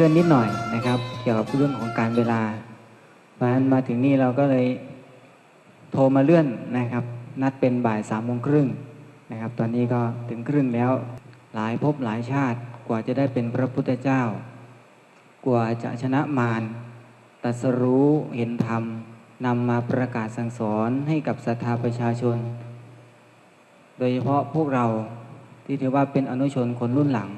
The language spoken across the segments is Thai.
ลื่อนนิดหน่อยนะครับ เกี่ยวกับเรื่องของการเวลา เพราะฉะนั้นมาถึงนี่เราก็เลยโทรมาเลื่อนนะครับ นัดเป็นบ่ายสามโมงครึ่งนะครับ ตอนนี้ก็ถึงครึ่งแล้วหลายภพหลายชาติกว่าจะได้เป็นพระพุทธเจ้า กว่าจะชนะมารตัสรู้เห็นธรรมนำมาประกาศสั่งสอนให้กับศรัทธาประชาชน โดยเฉพาะพวกเราที่ถือว่าเป็นอนุชนคนรุ่นหลัง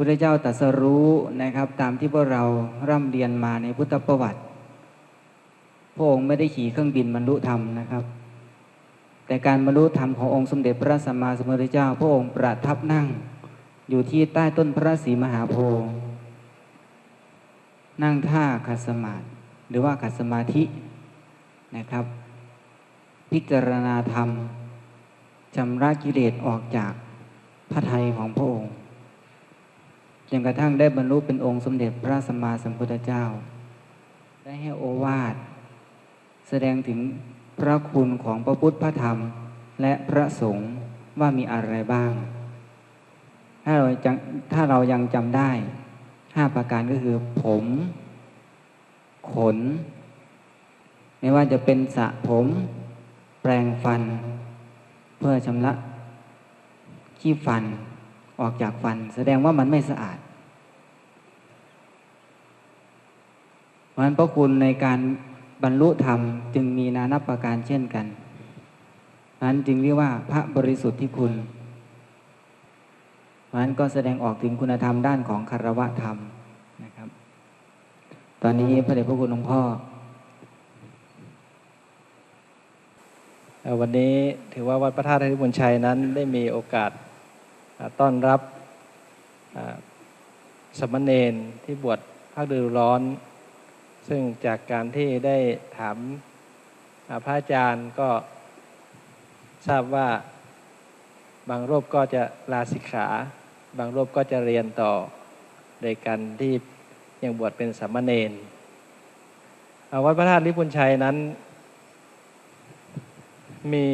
พุทธเจ้าตรัสรู้นะครับ ตามที่พวกเราร่ำเรียนมาในพุทธประวัติพระองค์ไม่ได้ขี่เครื่องบินบรรลุธรรมนะครับ แต่การบรรลุธรรมขององค์สมเด็จพระสัมมาสัมพุทธเจ้า พระองค์ประทับนั่ง อยู่ที่ใต้ต้นพระศรีมหาโพธิ์นั่งท่าขัดสมาธิหรือว่าขัดสมาธินะครับ พิจารณาธรรมชำระกิเลสออกจากพระทัยของพระองค์ จนกระทั่งได้บรรลุเป็นองค์สมเด็จพระสัมมาสัมพุทธเจ้า ได้ให้โอวาท แสดงถึงพระคุณของพระพุทธพระธรรม และพระสงฆ์ว่ามีอะไรบ้าง ถ้าเราจังถ้าเรายังจำได้ห้าประการก็คือผม ขน ไม่ว่าจะเป็นสระผม แปรงฟัน เพื่อชำระขี้ฟัน ออกจากฟัน แสดงว่ามันไม่สะอาด เพราะฉะนั้นพระคุณในการบรรลุธรรมจึงมีนานับประการเช่นกันเพราะฉะนั้นจึงเรียกว่าพระบริสุทธิ์ที่คุณเพราะฉะนั้นก็แสดงออกถึงคุณธรรมด้านของคารวะธรรมนะครับ ตอนนี้พระเดชพระคุณหลวงพ่อ วันนี้ถือว่าวัดพระธาตุธริบุญชัยนั้นได้มีโอกาส ต้อนรับสามเณรที่บวชภาคฤดูร้อน ซึ่งจากการที่ได้ถามพระอาจารย์ก็ทราบว่าบางรูปก็จะลาสิกขา บางรูปก็จะเรียนต่อโดยการที่ยังบวชเป็นสามเณรอาวัดพระธาตุธริบุญชัยนั้น มี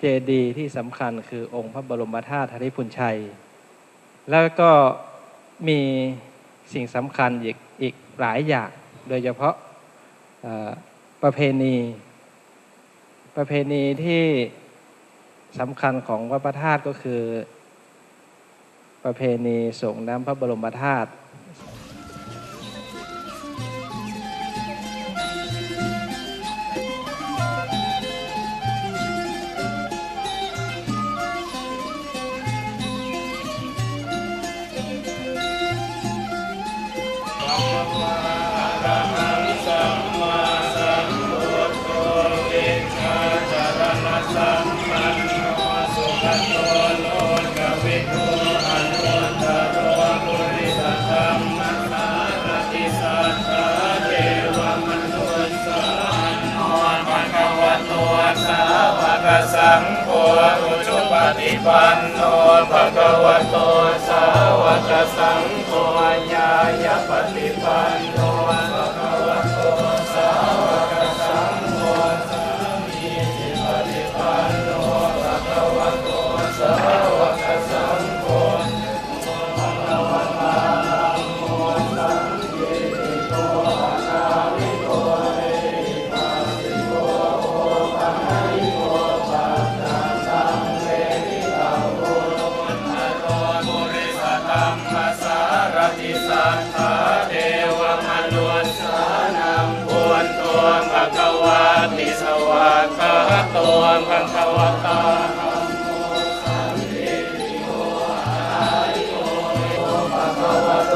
เจดีย์ที่สำคัญคือองค์พระบรมธาตุธริพุนชัย แล้วก็มีสิ่งสำคัญอีกอีกหลายอย่าง โดยเฉพาะประเพณี ประเพณีที่สำคัญของวัดพระธาตุก็คือ ประเพณีส่งน้ำพระบรมธาตุ งโฆอุชุปฏิปันโนภะคะวะโต สัทธาเทวมนุษย์สานังควรตัวภะคะวาติสวากขาตัวภะคะวตาธัมโมสันติโยอาโยภะคะวะโต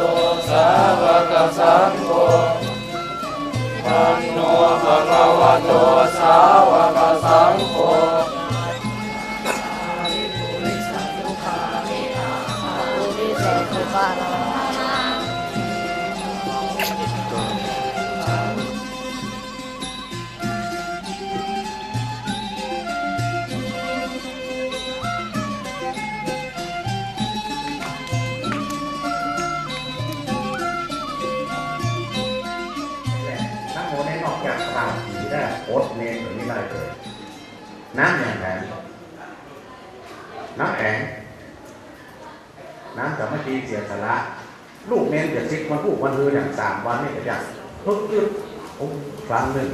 สาวกสังโฆธัมโนภะคะวะโตสาวกสั น้ำอย่างไรน้ำแข็งน้ำสามัคคีเสียสละลูกเน้นจะซิกวันพูกวันฮืออย่างสามวันนี่ก็อยากพึ่งอึดผมครั้งหนึ่ง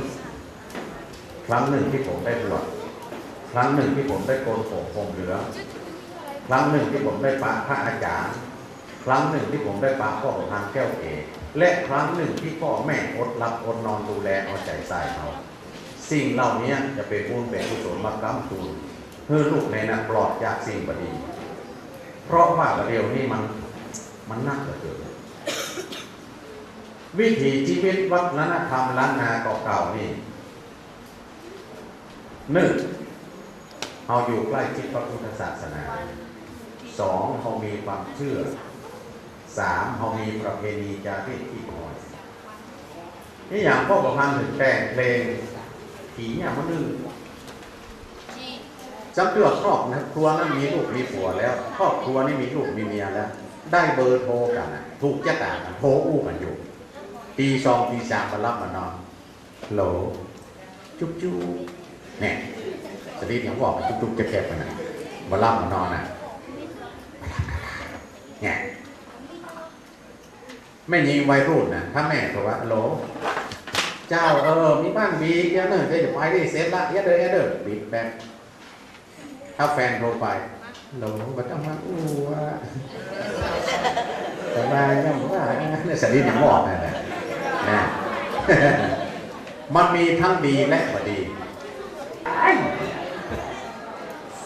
ครั้งหนึ่งที่ผมได้บวชครั้งหนึ่งที่ผมได้โกนผมผมเหลืองครั้งหนึ่งที่ผมได้ปะพระอาจารย์ ครั้งหนึ่งที่ผมได้ปะพ่อของทางแก้วเอกและครั้งหนึ่งที่พ่อแม่อดรับอดนอนดูแลเอาใจใส่เขา สิ่งเหล่านี้จะเป็นบุญเป็นกุศลมากำตูนเพื่อลูกในนั้นปลอดจากสิ่งบดี เพราะว่าประเดี๋ยวนี้มันมันนักเหลือเกินวิถีชีวิตวัฒนธรรมล้านนาเก่าๆนี่หนึ่งเราอยู่ใกล้ชิดพระพุทธศาสนาสองเรามีความเชื่อสามเรามีประเพณีจารีตที่อ่อนนี่อย่างพ่อประพันธ์ถึงแต่งเพลง ผีอย่างมันนึงจำเตือครอบนะครัวนั้นมีลูกมีผัวแล้วครอบครัวนี่มีลูกมีเมียแล้ว ได้เบอร์โทรกันน่ะถูกแจ้ต่างกันโทรอู้กันอยู่ตีสองตีสามมารับมานอนโหลจุ๊บจุ๊บเนี่ยสตีอย่างบอกจุ๊บจุ๊บจะแคบๆกันนะมารับมานอนน่ะเนี่ยไม่ยิงวัยรุ่นนะถ้าแม่โทรว่าโหล เจ้าเออมีบ้านบีเยอะเนอะจะไปได้เสร็จละเยอเด้อเยอเด้อบีแบบถ้าแฟนโทรไปหลบัต้องมาอู้ว่าแต่มาเนี่ยผมว่าเนี่ยสลิดอย่างบอกนั่นะนะมันมีทั้งดีและบ่ดี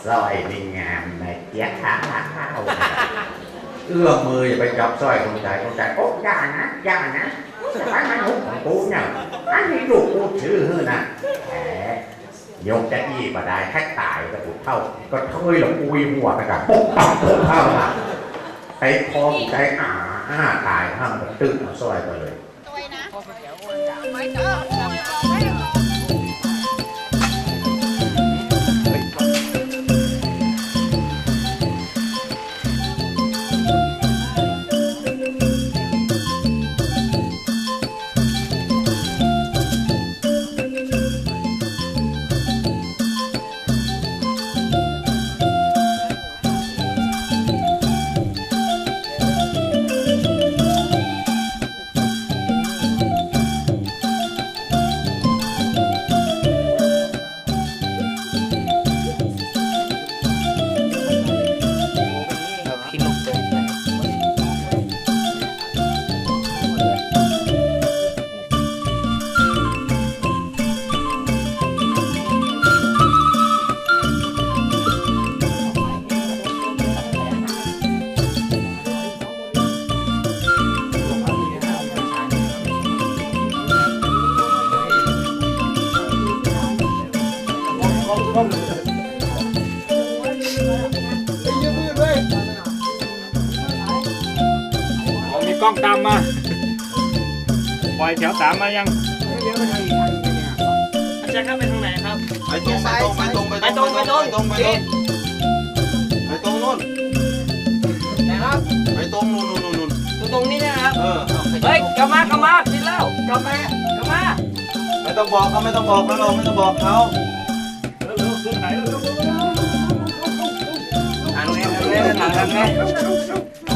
สร้อยนี่งามนะเจี๊ยบข้าเอื้อมมืออย่าไปจับสร้อยคนใจคนใจโอ้ย่านะยานะไอ้มันหุบของกูเนี่ย อันนี้ลูกกูชื่อฮือนะแหมยกจะอี้มาได้แค่ตายก็ถูกเท่าก็เทยหลงอุยหัวไปกับปุ๊บปั๊บปุ๊บเข้ามาไอ้คอใจอ่าอ้าตายห้ามแบบตึ้งเอาสร้อยไปเลย เอามีกล้องตามมา ปล่อยแถวสามมายังอาจารย์ครับไปทางไหนครับ ไปตรงไปตรงไปตรงไปตรงไปตรงไปตรงไปตรงไปตรงนู่นนะครับไปตรงนู่นนู่นนู่นตรงตรงนี้นะครับ เออ เฮ้ยกลับมากลับมาผิดแล้วกลับมากลับมา ไม่ต้องบอกเขาไม่ต้องบอกเขาเราไม่ต้องบอกเขา ทางนี้ทางนี้ทางนี้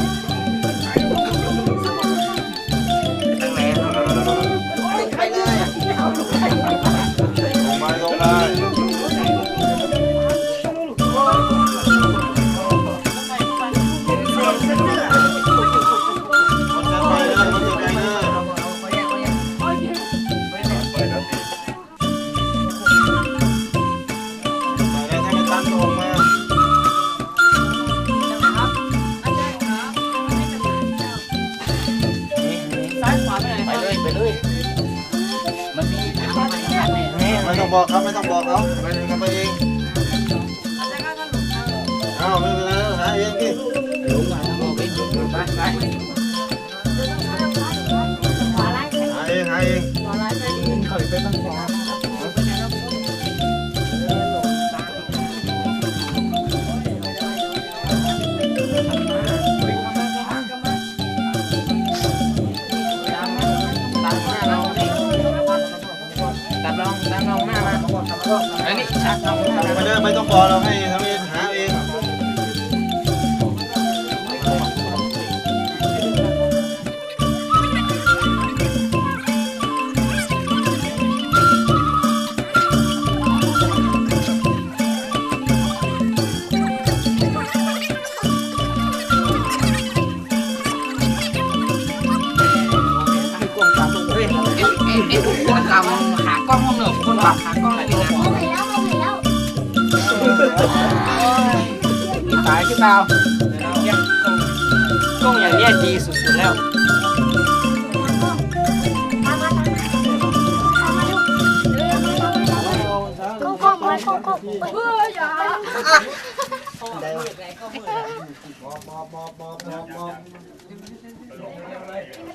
ลาวยังต้องอย่างเนี้ยดีสุดๆแล้ว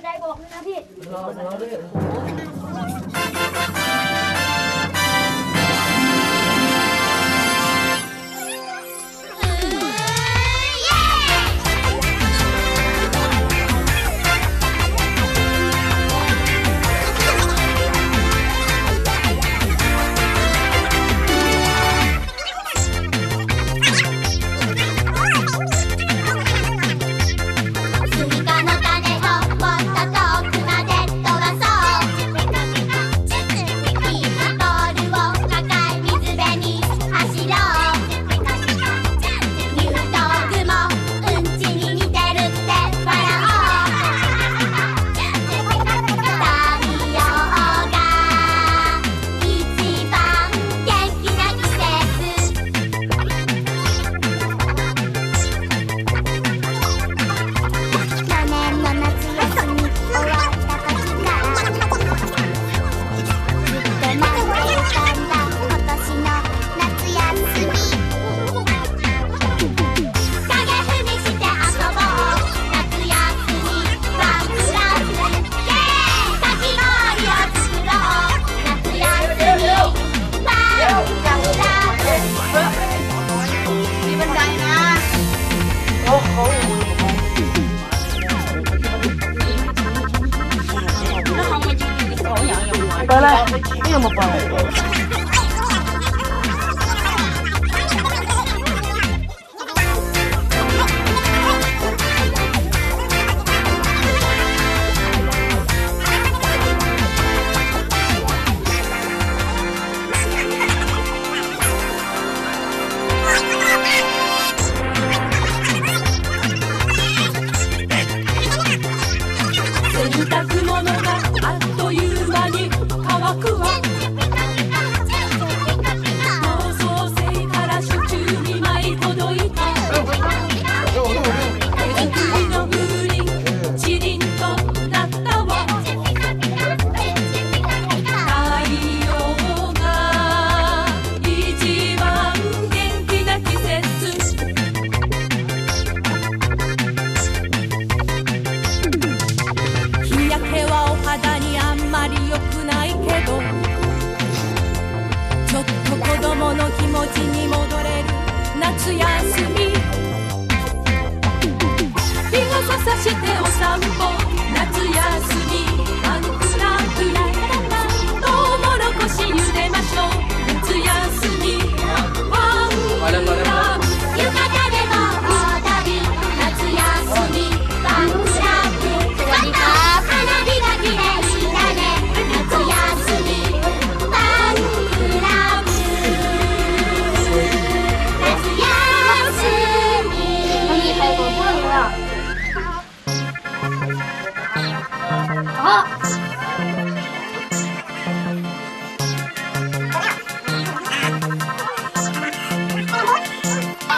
ได้บอกเลยนะพี่ 回来你怎么不让